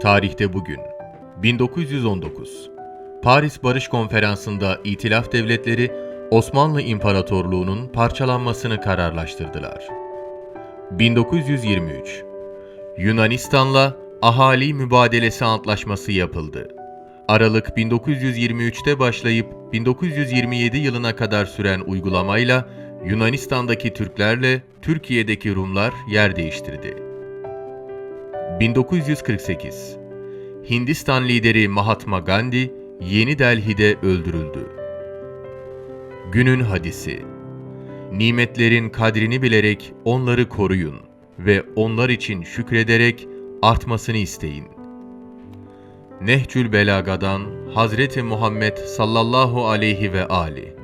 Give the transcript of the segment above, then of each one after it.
Tarihte bugün 1919 Paris Barış Konferansı'nda İtilaf Devletleri Osmanlı İmparatorluğu'nun parçalanmasını kararlaştırdılar. 1923 Yunanistan'la Ahali Mübadelesi Antlaşması yapıldı. Aralık 1923'te başlayıp 1927 yılına kadar süren uygulamayla Yunanistan'daki Türklerle Türkiye'deki Rumlar yer değiştirdi. 1948 Hindistan lideri Mahatma Gandhi Yeni Delhi'de öldürüldü. Günün hadisi Nimetlerin kadrini bilerek onları koruyun ve onlar için şükrederek artmasını isteyin. Nehcül Belaga'dan Hazreti Muhammed sallallahu aleyhi ve ali.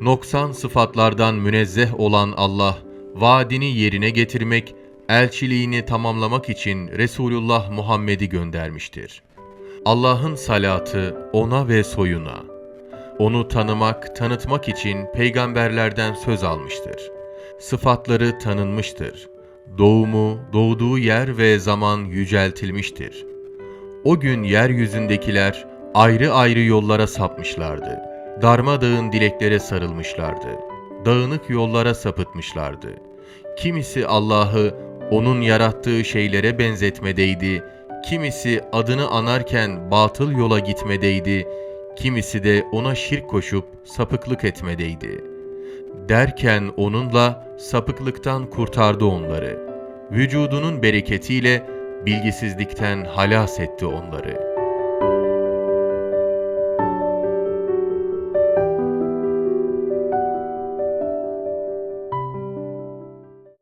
Noksan sıfatlardan münezzeh olan Allah, vaadini yerine getirmek, elçiliğini tamamlamak için Resulullah Muhammed'i göndermiştir. Allah'ın salatı ona ve soyuna. Onu tanımak, tanıtmak için peygamberlerden söz almıştır. Sıfatları tanınmıştır. Doğumu, doğduğu yer ve zaman yüceltilmiştir. O gün yeryüzündekiler ayrı ayrı yollara sapmışlardı. Darmadağın dileklere sarılmışlardı. Dağınık yollara sapıtmışlardı. Kimisi Allah'ı onun yarattığı şeylere benzetmedeydi. Kimisi adını anarken batıl yola gitmedeydi. Kimisi de ona şirk koşup sapıklık etmedeydi. Derken onunla sapıklıktan kurtardı onları. Vücudunun bereketiyle bilgisizlikten halas etti onları.''